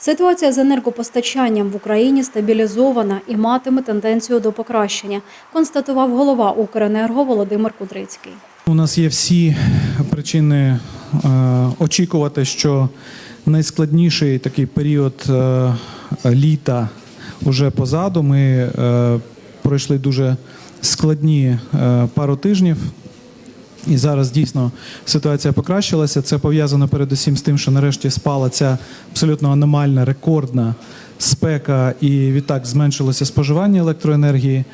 Ситуація з енергопостачанням в Україні стабілізована і матиме тенденцію до покращення, констатував голова Укренерго Володимир Кудрицький. У нас є всі причини е, очікувати, що найскладніший такий період е, літа вже позаду. Ми е, пройшли дуже складні пару тижнів. І зараз дійсно ситуація покращилася. Це пов'язано передусім з тим, що нарешті спала ця абсолютно аномальна, рекордна спека, і відтак зменшилося споживання електроенергії.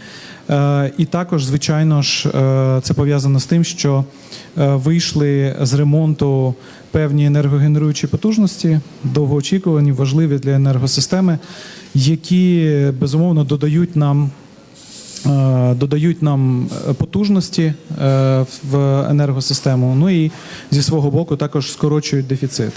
Е, І також, звичайно ж, е, це пов'язано з тим, що е, вийшли з ремонту певні енергогенеруючі потужності, довгоочікувані, важливі для енергосистеми, які безумовно додають нам додають нам е, потужності е, в енергосистему. Ну і зі свого боку також скорочують дефіцит.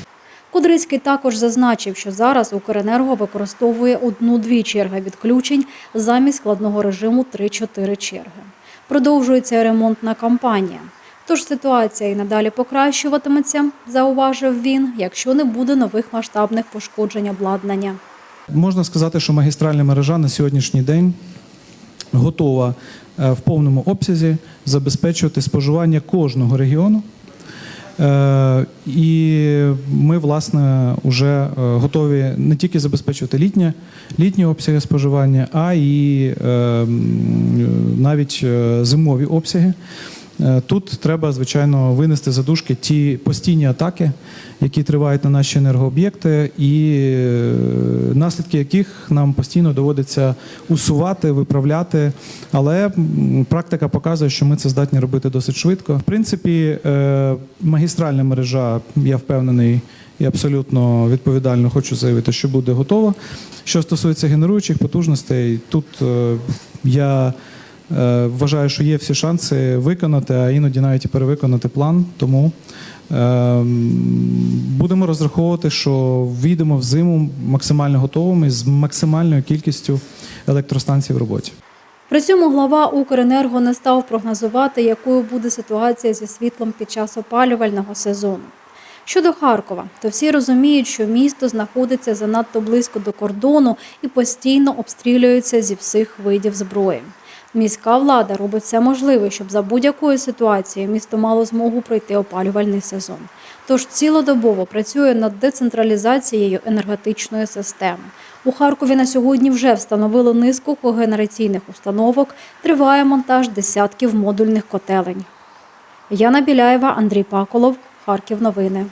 Кудрицький також зазначив, що зараз Укренерго використовує одну-дві черги відключень замість складного режиму 3-4 черги. Продовжується ремонтна кампанія. Тож ситуація і надалі покращуватиметься, зауважив він, якщо не буде нових масштабних пошкоджень обладнання. Можна сказати, що магістральна мережа на сьогоднішній день готова е, в повному обсязі забезпечувати споживання кожного регіону. Е, І ми, власне, вже е, готові не тільки забезпечувати літнє, літні обсяги споживання, а і навіть зимові обсяги. Е, Тут треба, звичайно, винести за дужки ті постійні атаки, які тривають на наші енергооб'єкти, і е, наслідки яких нам постійно доводиться усувати, виправляти. Але практика показує, що ми це здатні робити досить швидко. В принципі, е, магістральна мережа, я впевнений. І абсолютно відповідально хочу заявити, що буде готова. Що стосується генеруючих потужностей, тут е, я Вважаю, що є всі шанси виконати, а іноді навіть і перевиконати план. Тому е, будемо розраховувати, що війдемо в зиму максимально готовими з максимальною кількістю електростанцій в роботі. При цьому глава Укренерго не став прогнозувати, якою буде ситуація зі світлом під час опалювального сезону. Щодо Харкова, то всі розуміють, що місто знаходиться занадто близько до кордону і постійно обстрілюється зі всіх видів зброї. Міська влада робить все можливе, щоб за будь-якої ситуації місто мало змогу пройти опалювальний сезон. Тож цілодобово працює над децентралізацією енергетичної системи. У Харкові на сьогодні вже встановили низку когенераційних установок. Триває монтаж десятків модульних котелень. Яна Біляєва, Андрій Паколов, Харків. Новини.